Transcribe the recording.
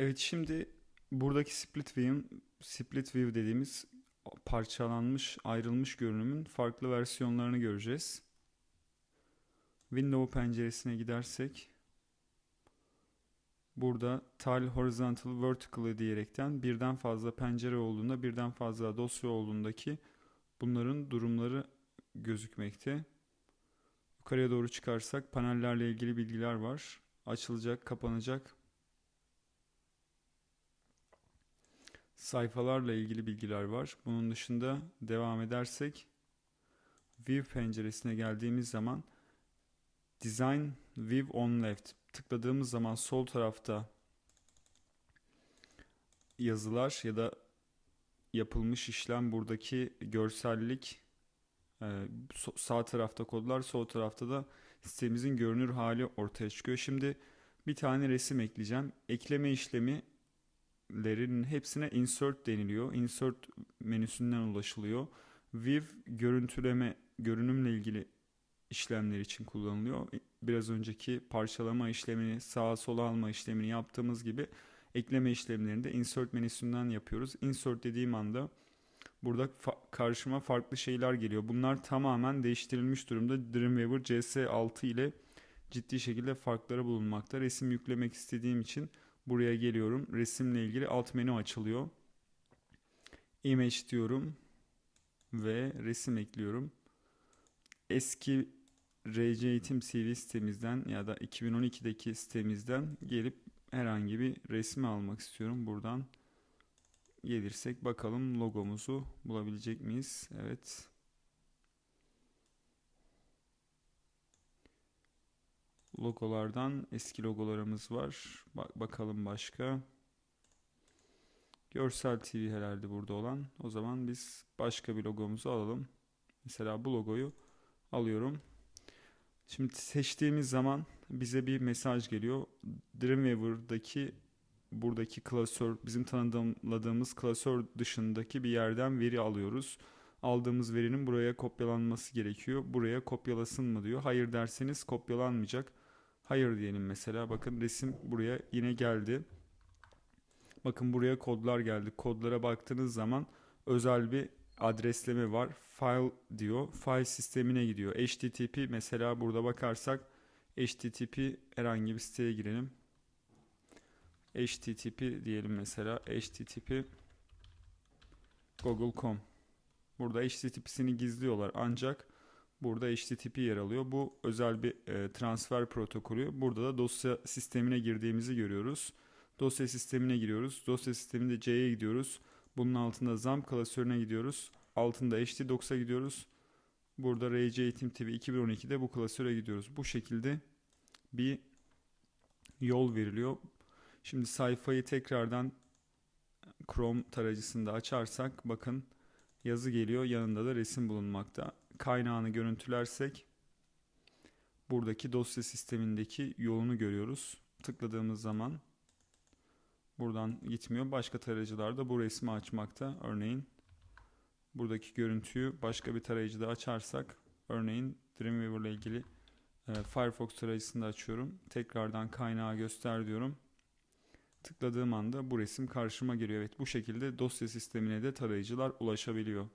Evet şimdi buradaki split view'in split view dediğimiz parçalanmış, ayrılmış görünümün farklı versiyonlarını göreceğiz. Window penceresine gidersek burada tile horizontal vertical diyerekten birden fazla pencere olduğunda birden fazla dosya olduğundaki bunların durumları gözükmekte. Yukarıya doğru çıkarsak panellerle ilgili bilgiler var. Açılacak, kapanacak sayfalarla ilgili bilgiler var. Bunun dışında devam edersek View penceresine geldiğimiz zaman Design View on Left tıkladığımız zaman sol tarafta yazılar ya da yapılmış işlem buradaki görsellik e, sağ tarafta kodlar sol tarafta da sitemizin görünür hali ortaya çıkıyor. Şimdi bir tane resim ekleyeceğim. Ekleme işlemi lerin hepsine insert deniliyor. Insert menüsünden ulaşılıyor. View görüntüleme, görünümle ilgili işlemler için kullanılıyor. Biraz önceki parçalama işlemini, sağa sola alma işlemini yaptığımız gibi ekleme işlemlerini de insert menüsünden yapıyoruz. Insert dediğim anda burada fa- karşıma farklı şeyler geliyor. Bunlar tamamen değiştirilmiş durumda. Dreamweaver CS6 ile ciddi şekilde farkları bulunmakta. Resim yüklemek istediğim için Buraya geliyorum. Resimle ilgili alt menü açılıyor. Image diyorum ve resim ekliyorum. Eski RC Eğitim CV sitemizden ya da 2012'deki sitemizden gelip herhangi bir resmi almak istiyorum. Buradan gelirsek bakalım logomuzu bulabilecek miyiz? Evet. Logolardan eski logolarımız var. Bak bakalım başka. Görsel TV herhalde burada olan. O zaman biz başka bir logomuzu alalım. Mesela bu logoyu alıyorum. Şimdi seçtiğimiz zaman bize bir mesaj geliyor. Dreamweaver'daki buradaki klasör, bizim tanımladığımız klasör dışındaki bir yerden veri alıyoruz. Aldığımız verinin buraya kopyalanması gerekiyor. Buraya kopyalasın mı diyor. Hayır derseniz kopyalanmayacak. Hayır diyelim mesela. Bakın resim buraya yine geldi. Bakın buraya kodlar geldi. Kodlara baktığınız zaman özel bir adresleme var. File diyor. File sistemine gidiyor. HTTP mesela burada bakarsak HTTP herhangi bir siteye girelim. HTTP diyelim mesela. HTTP google.com Burada HTTP'sini gizliyorlar ancak Burada HTTP yer alıyor. Bu özel bir e, transfer protokolü. Burada da dosya sistemine girdiğimizi görüyoruz. Dosya sistemine giriyoruz. Dosya sisteminde C'ye gidiyoruz. Bunun altında ZAMP klasörüne gidiyoruz. Altında htdocs'a gidiyoruz. Burada RC Eğitim TV 2012'de bu klasöre gidiyoruz. Bu şekilde bir yol veriliyor. Şimdi sayfayı tekrardan Chrome tarayıcısında açarsak bakın yazı geliyor. Yanında da resim bulunmakta kaynağını görüntülersek buradaki dosya sistemindeki yolunu görüyoruz. Tıkladığımız zaman buradan gitmiyor. Başka tarayıcılarda bu resmi açmakta. Örneğin buradaki görüntüyü başka bir tarayıcıda açarsak örneğin Dreamweaver ile ilgili e, Firefox tarayıcısında açıyorum. Tekrardan kaynağı göster diyorum. Tıkladığım anda bu resim karşıma geliyor. Evet bu şekilde dosya sistemine de tarayıcılar ulaşabiliyor.